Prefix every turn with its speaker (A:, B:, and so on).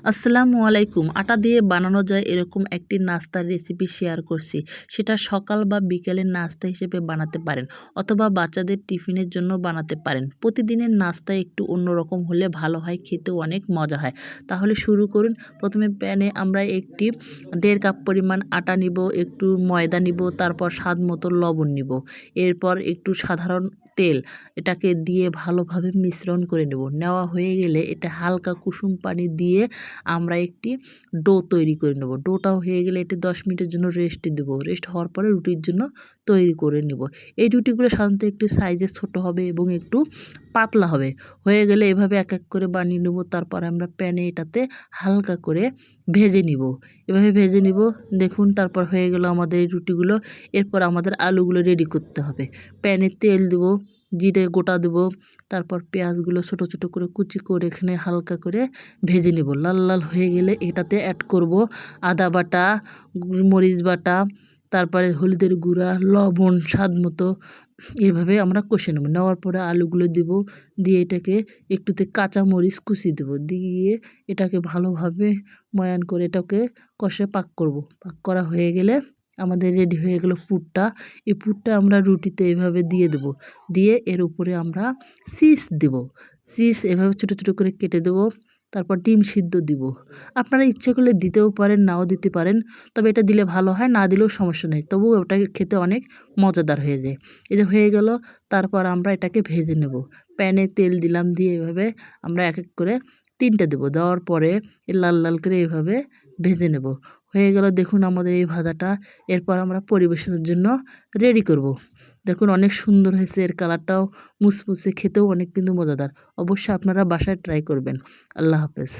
A: আসসালামু আলাইকুম। আটা দিয়ে বানানো যায় এরকম একটি নাস্তার রেসিপি শেয়ার করছি। সেটা সকাল বা বিকেলের নাস্তা হিসেবে বানাতে পারেন অথবা বাচ্চাদের টিফিনের জন্য বানাতে পারেন। প্রতিদিনের নাস্তা একটু অন্যরকম হলে ভালো হয়, খেতেও অনেক মজা হয়। তাহলে শুরু করুন। প্রথমে প্যানে আমরা একটি দেড় কাপ পরিমাণ আটা নিব, একটু ময়দা নিব, তারপর স্বাদ মতো লবণ নিব। এরপর একটু সাধারণ তেল, এটাকে দিয়ে ভালোভাবে মিশ্রণ করে নেব। নেওয়া হয়ে গেলে এটা হালকা কুসুম পানি দিয়ে আমরা একটি ডো তৈরি করে নেব। ডোটাও হয়ে গেলে এটি দশ মিনিটের জন্য রেস্ট দেব। রেস্ট হওয়ার পরে রুটির জন্য তৈরি করে নেব। এই রুটিগুলো সাধারণত একটু সাইজে ছোট হবে এবং একটু পাতলা হবে। হয়ে গেলে এভাবে এক এক করে বানিয়ে নেব। তারপর আমরা প্যানে এটাতে হালকা করে ভেজে নিব। এভাবে ভেজে নিব। দেখুন, তারপর হয়ে গেল আমাদের রুটিগুলো। এরপর আমাদের আলুগুলো রেডি করতে হবে। প্যানে তেল দেবো, জিরে গোটা দেবো। তারপর পেঁয়াজগুলো ছোটো ছোটো করে কুচি করে এখানে হালকা করে ভেজে নেব। লাল লাল হয়ে গেলে এটাতে অ্যাড করব আদা বাটা, মরিচ বাটা তারপরে হলুদের গুঁড়া, লবণ, স্বাদ মতো এভাবে আমরা কষে নেব। নেওয়ার পরে আলুগুলো দেব, দিয়ে এটাকে একটুতে কাঁচা মরিচ কুচি দেব। দিয়ে এটাকে ভালোভাবে ময়ান করে এটাকে কষে পাক করব। পাক করা হয়ে গেলে আমাদের রেডি হয়ে গেল পুরটা। এই পুরটা আমরা রুটিতে এভাবে দিয়ে দেব। দিয়ে এর উপরে আমরা চিজ দেব। চিজ এভাবে ছোটো ছোটো করে কেটে দেবো। তারপর ডিম সিদ্ধ দিব। আপনারা ইচ্ছে করলে দিতেও পারেন, নাও দিতে পারেন, তবে এটা দিলে ভালো হয়, না দিলেও সমস্যা নেই। তবুও ওটা খেতে অনেক মজাদার হয়ে যায়। যে হয়ে গেল, তারপর আমরা এটাকে ভেজে নেব। প্যানে তেল দিলাম দিয়ে এভাবে আমরা এক এক করে তিনটে দেবো। দেওয়ার পরে লাল লাল করে এভাবে ভেজে নেব। হয়ে গেল, দেখুন আমাদের এই ভাজাটা। এরপর আমরা পরিবেশনের জন্য রেডি করব। দেখুন অনেক সুন্দর হয়েছে, এর কালারটাও মুসমুসে খেতেও অনেক কিন্তু মজাদার। অবশ্যই আপনারা বাসায় ট্রাই করবেন। আল্লাহ হাফেজ।